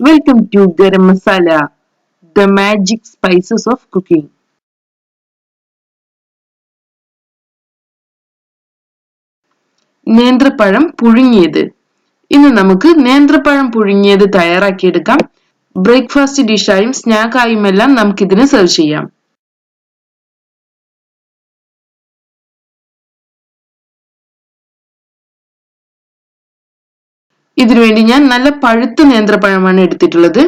Welcome to Garam Masala the magic spices of cooking നേന്ത്രപ്പഴം പുഴുങ്ങിയത്. ഇന്ന് നമുക്ക് നേന്ത്രപ്പഴം പുഴുങ്ങിയത് തയ്യാറാക്കിയെടുക്കാം. ബ്രേക്ക്ഫാസ്റ്റ് ഡിഷായും സ്നാക്കായും എല്ലാം നമുക്കിതിന് സെർവ് ചെയ്യാം. ഇതിനുവേണ്ടി ഞാൻ നല്ല പഴുത്ത നേന്ത്രപ്പഴമാണ് എടുത്തിട്ടുള്ളത്.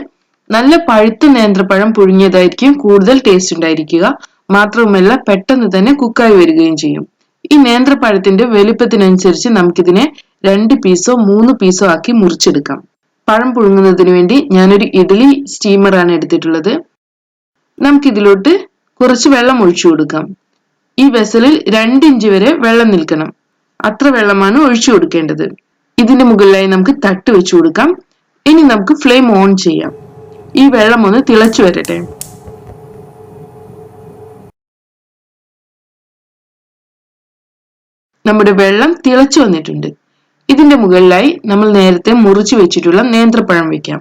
നല്ല പഴുത്ത നേന്ത്രപ്പഴം പുഴുങ്ങിയതായിരിക്കും കൂടുതൽ ടേസ്റ്റ് ഉണ്ടായിരിക്കുക. മാത്രവുമല്ല പെട്ടെന്ന് തന്നെ കുക്കായി വരികയും ചെയ്യും. ഈ നേന്ത്രപ്പഴത്തിന്റെ വലിപ്പത്തിനനുസരിച്ച് നമുക്കിതിനെ രണ്ട് പീസോ മൂന്ന് പീസോ ആക്കി മുറിച്ചെടുക്കാം. പഴം പുഴുങ്ങുന്നതിന് വേണ്ടി ഞാനൊരു ഇഡ്ഡലി സ്റ്റീമറാണ് എടുത്തിട്ടുള്ളത്. നമുക്കിതിലോട്ട് കുറച്ച് വെള്ളം ഒഴിച്ചു കൊടുക്കാം. ഈ വെസലിൽ രണ്ട് ഇഞ്ച് വരെ വെള്ളം നിൽക്കണം. അത്ര വെള്ളമാണ് ഒഴിച്ചു കൊടുക്കേണ്ടത്. ഇതിന്റെ മുകളിലായി നമുക്ക് തട്ട് വെച്ചു കൊടുക്കാം. ഇനി നമുക്ക് ഫ്ലെയിം ഓൺ ചെയ്യാം. ഈ വെള്ളം ഒന്ന് തിളച്ചു വരട്ടെ. നമ്മുടെ വെള്ളം തിളച്ചു വന്നിട്ടുണ്ട്. ഇതിന്റെ മുകളിലായി നമ്മൾ നേരത്തെ മുറിച്ചു വെച്ചിട്ടുള്ള നേന്ത്രപ്പഴം വെക്കാം.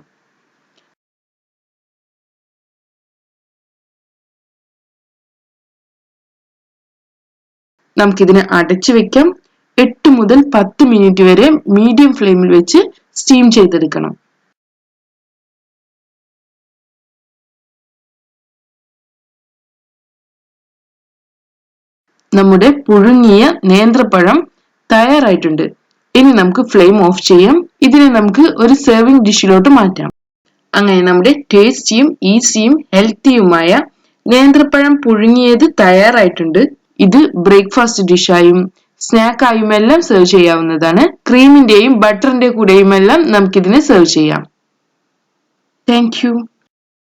നമുക്കിതിനെ അടച്ചു വെക്കാം. എട്ട് മുതൽ പത്ത് മിനിറ്റ് വരെ മീഡിയം ഫ്ലെയിമിൽ വെച്ച് സ്റ്റീം ചെയ്തെടുക്കണം. നമ്മുടെ പുഴുങ്ങിയ നേന്ത്രപ്പഴം തയ്യാറായിട്ടുണ്ട്. ഇനി നമുക്ക് ഫ്ലെയിം ഓഫ് ചെയ്യാം. ഇതിനെ നമുക്ക് ഒരു സെർവിംഗ് ഡിഷിലോട്ട് മാറ്റാം. അങ്ങനെ നമ്മുടെ ടേസ്റ്റിയും ഈസിയും ഹെൽത്തിയുമായ നേന്ത്രപ്പഴം പുഴുങ്ങിയത് തയ്യാറായിട്ടുണ്ട്. ഇത് ബ്രേക്ക്ഫാസ്റ്റ് ഡിഷായും സ്നാക്കായും എല്ലാം സെർവ് ചെയ്യാവുന്നതാണ്. ക്രീമിന്റെയും ബട്ടറിന്റെ കൂടെയും എല്ലാം നമുക്കിതിനെ സെർവ് ചെയ്യാം. താങ്ക്